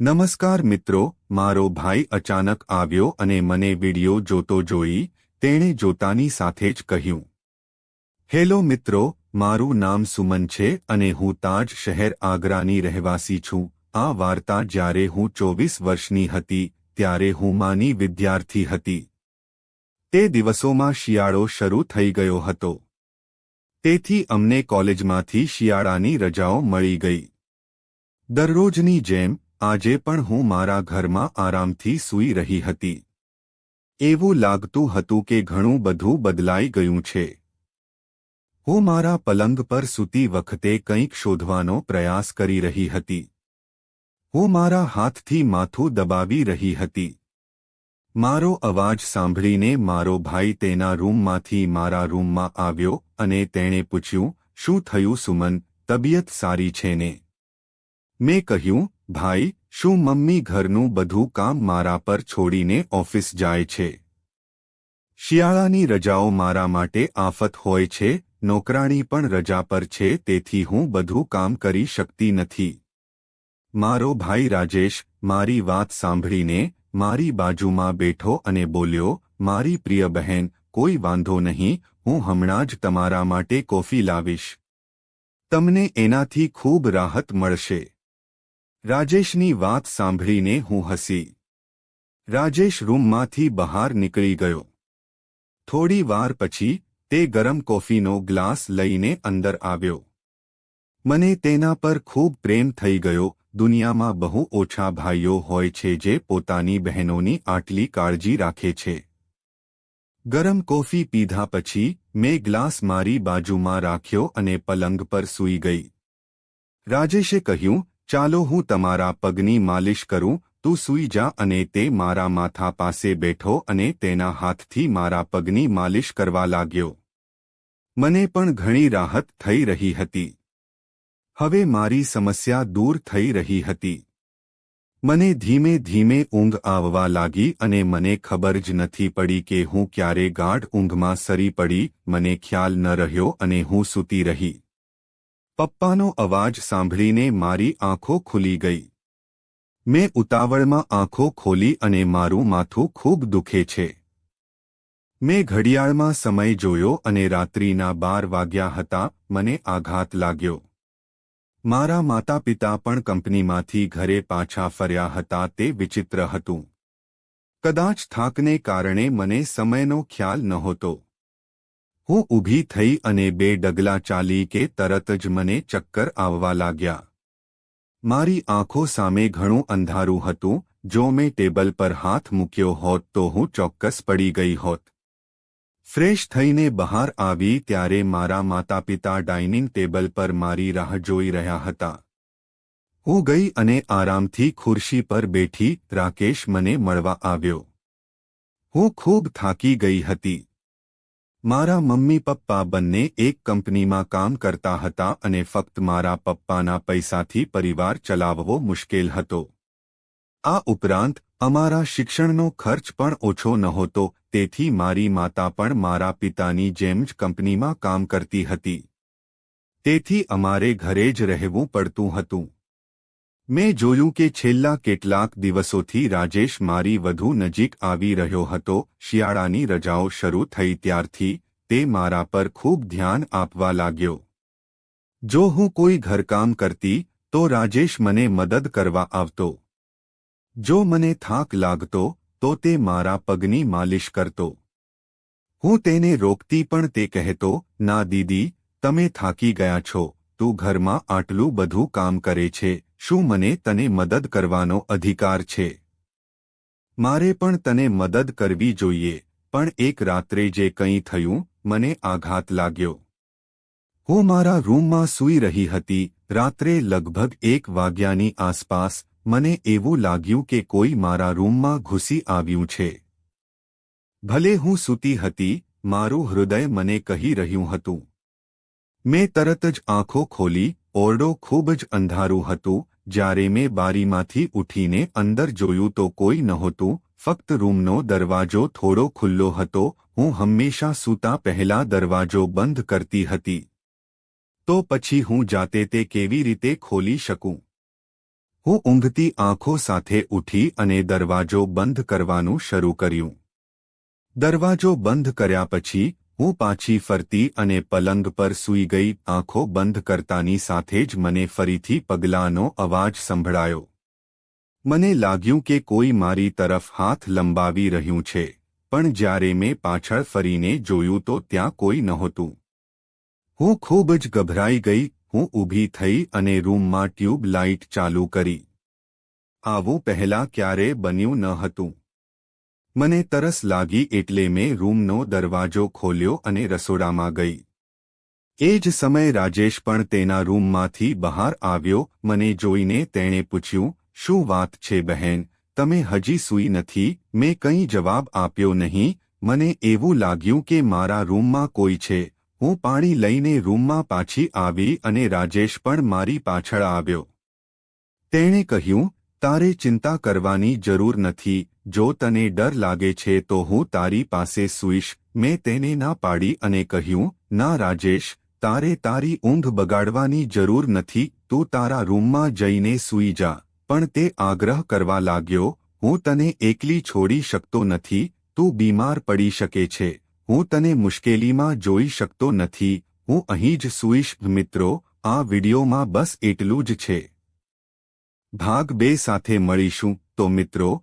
નમસ્કાર મિત્રો, મારો ભાઈ અચાનક આવ્યો અને મને વિડિયો જોતો જોઈ, તેણે જોતાની સાથે જ કહ્યું. હેલો મિત્રો, મારું નામ સુમન છે અને હું તાજ શહેર આગ્રાની રહેવાસી છું. આ વાર્તા જ્યારે હું ચોવીસ વર્ષની હતી, ત્યારે હું માની વિદ્યાર્થી હતી. તે દિવસોમાં શિયાળો શરૂ થઈ ગયો હતો. તેથી અમને કોલેજમાંથી શિયાળાની રજાઓ મળી ગઈ. દરરોજની જેમ આજે પણ હું મારા ઘરમાં આરામથી સૂઈ રહી હતી. એવું લાગતું હતું કે ઘણું બધું બદલાઈ ગયું છે. હું મારા પલંગ પર સૂતી વખતે કંઈક શોધવાનો પ્રયાસ કરી રહી હતી. હું મારા હાથથી માથું દબાવી રહી હતી. મારો અવાજ સાંભળીને મારો ભાઈ તેના રૂમમાંથી મારા રૂમમાં આવ્યો અને તેણે પૂછ્યું, શું થયું સુમન? તબિયત સારી છે ને? મેં કહ્યું ભાઈ, શું મમ્મી ઘરનું બધું કામ મારા પર છોડીને ઓફિસ જાય છે? શિયાળાની રજાઓ મારા માટે આફત હોય છે, નોકરાણી પણ રજા પર છે, તેથી હું બધું કામ કરી શકતી નથી. મારો ભાઈ રાજેશ, મારી વાત સાંભળીને મારી બાજુમાં બેઠો અને બોલ્યો, મારી પ્રિય બહેન, કોઈ વાંધો નહીં, હું હમણાં જ તમારા માટે કોફી લાવીશ. તમને એનાથી ખૂબ રાહત મળશે. રાજેશની વાત સાંભળીને હું હસી. રાજેશ રૂમમાંથી બહાર નીકળી ગયો. થોડી વાર પછી તે ગરમ કોફીનો ગ્લાસ લઈને અંદર આવ્યો. મને તેના પર ખૂબ પ્રેમ થઈ ગયો. દુનિયામાં બહુ ઓછા ભાઈઓ હોય છે જે પોતાની બહેનોની આટલી કાળજી રાખે છે. ગરમ કોફી પીધા પછી મેં ગ્લાસ મારી બાજુમાં રાખ્યો અને પલંગ પર સૂઈ ગઈ. રાજેશે કહ્યું ચાલો હું તમારા પગની માલિશ કરું, તું સૂઈ જા અને તે મારા માથા પાસે બેઠો અને તેના હાથથી મારા પગની માલિશ કરવા લાગ્યો. મને પણ ઘણી રાહત થઈ રહી હતી. હવે મારી સમસ્યા દૂર થઈ રહી હતી. મને ધીમે ધીમે ઊંઘ આવવા લાગી અને મને ખબર જ નથી પડી કે હું ક્યારે ગાઢ ઊંઘમાં સરી પડી, મને ખ્યાલ ન રહ્યો અને હું સૂતી રહી. પપ્પાનો અવાજ સાંભળીને મારી આંખો ખુલી ગઈ. મેં ઉતાવળમાં આંખો ખોલી અને મારું માથું ખૂબ દુખે છે. મેં ઘડિયાળમાં સમય જોયો અને રાત્રિના બાર વાગ્યા હતા, મને આઘાત લાગ્યો. મારા માતા પિતા પણ કંપનીમાંથી ઘરે પાછા ફર્યા હતા તે વિચિત્ર હતું. કદાચ થાકને કારણે મને સમયનો ખ્યાલ નહોતો. હું ઊભી થઈ અને બે ડગલા ચાલી કે તરત જ મને ચક્કર આવવા લાગ્યા. મારી આંખો સામે ઘણું અંધારું હતું. જો મેં ટેબલ પર હાથ મૂક્યો હોત તો હું ચોક્કસ પડી ગઈ હોત. ફ્રેશ થઈને બહાર આવી ત્યારે મારા માતા પિતા ડાઇનિંગ ટેબલ પર મારી રાહ જોઈ રહ્યા હતા. હું ગઈ અને આરામથી ખુરશી પર બેઠી, રાકેશ મને મળવા આવ્યો. હું ખૂબ થાકી ગઈ હતી. મારા મમ્મી પપ્પા બંને એક કંપનીમાં કામ કરતા હતા અને ફક્ત મારા પપ્પાના પૈસાથી પરિવાર ચલાવવો મુશ્કેલ હતો. આ ઉપરાંત, અમારા શિક્ષણનો ખર્ચ પણ ઓછો નહોતો, તેથી મારી માતા પણ મારા પિતાની જેમ જ કંપનીમાં કામ કરતી હતી. તેથી અમારે ઘરે જ રહેવું પડતું હતું. મેં જોયું કે છેલ્લા કેટલાક દિવસોથી રાજેશ મારી વધુ નજીક આવી રહ્યો હતો. શિયાળાની રજાઓ શરૂ થઈ ત્યારથી તે મારા પર ખૂબ ધ્યાન આપવા લાગ્યો. જો હું કોઈ ઘરકામ કરતી, તો રાજેશ મને મદદ કરવા આવતો. જો મને થાક લાગતો, તો તે મારા પગની માલિશ કરતો. હું તેને રોકતી પણ તે કહેતો, ના દીદી, તમે થાકી ગયા છો. તું ઘરમાં આટલું બધું કામ કરે છે. શું મને તને મદદ કરવાનો અધિકાર છે? મારે પણ તને મદદ કરવી જોઈએ, પણ એક રાત્રે જે કંઈ થયું, મને આઘાત લાગ્યો. હું મારા રૂમમાં સૂઈ રહી હતી, રાત્રે લગભગ એક વાગ્યાની આસપાસ, મને એવું લાગ્યું કે કોઈ મારા રૂમમાં ઘૂસી આવ્યું છે. ભલે હું સૂતી હતી, મારું હૃદય મને કહી રહ્યું હતું. મેં તરત જ આંખો ખોલી, ઓરડો ખૂબ જ અંધારું હતું જ્યારે મેં બારીમાંથી ઉઠીને અંદર જોયું તો કોઈ નહોતું, ફક્ત રૂમનો દરવાજો થોડો ખુલ્લો હતો, હું હંમેશા સૂતા પહેલા દરવાજો બંધ કરતી હતી. તો પછી હું જાતે તે કેવી રીતે ખોલી શકું? હું ઊંઘતી આંખો સાથે ઉઠી અને દરવાજો બંધ કરવાનું શરૂ કર્યું. દરવાજો બંધ કર્યા પછી હું પાછી ફરતી અને પલંગ પર સૂઈ ગઈ આંખો બંધ કરતાની સાથે જ મને ફરીથી પગલાંનો અવાજ સંભળાયો. મને લાગ્યું કે કોઈ મારી તરફ હાથ લંબાવી રહ્યું છે, પણ જ્યારે મેં પાછળ ફરીને જોયું તો ત્યાં કોઈ નહોતું. હું ખૂબ જ ગભરાઈ ગઈ, હું ઊભી થઈ અને રૂમમાં ટ્યુબ લાઇટ ચાલુ કરી. આવું પહેલાં ક્યારે બન્યું ન હતું. મને તરસ લાગી એટલે મેં રૂમનો દરવાજો ખોલ્યો અને રસોડામાં ગઈ. એ જ સમયે રાજેશ પણ તેના રૂમમાંથી બહાર આવ્યો, મને જોઈને તેણે પૂછ્યું, શું વાત છે બહેન? તમે હજી સૂઈ નથી? મેં કંઈ જવાબ આપ્યો નહીં. મને એવું લાગ્યું કે મારા રૂમમાં કોઈ છે. હું પાણી લઈને રૂમમાં પાછી આવી અને રાજેશ પણ મારી પાછળ આવ્યો. તેણે કહ્યું, તારે ચિંતા કરવાની જરૂર નથી. જો તને ડર લાગે છે તો હું તારી પાસે સૂઈશ. મેં તેને ના પાડી અને કહ્યું, ના રાજેશ, તારે તારી ઊંઘ બગાડવાની જરૂર નથી. તું તારા રૂમમાં જઈને સૂઈ જા. પણ તે આગ્રહ કરવા લાગ્યો, હું તને એકલી છોડી શકતો નથી. તું બીમાર પડી શકે છે. હું તને મુશ્કેલીમાં જોઈ શકતો નથી. હું અહીં જ સૂઈશ, મિત્રો. આ વિડીયોમાં બસ એટલું જ છે. ભાગ બે સાથે મળીશું. તો મિત્રો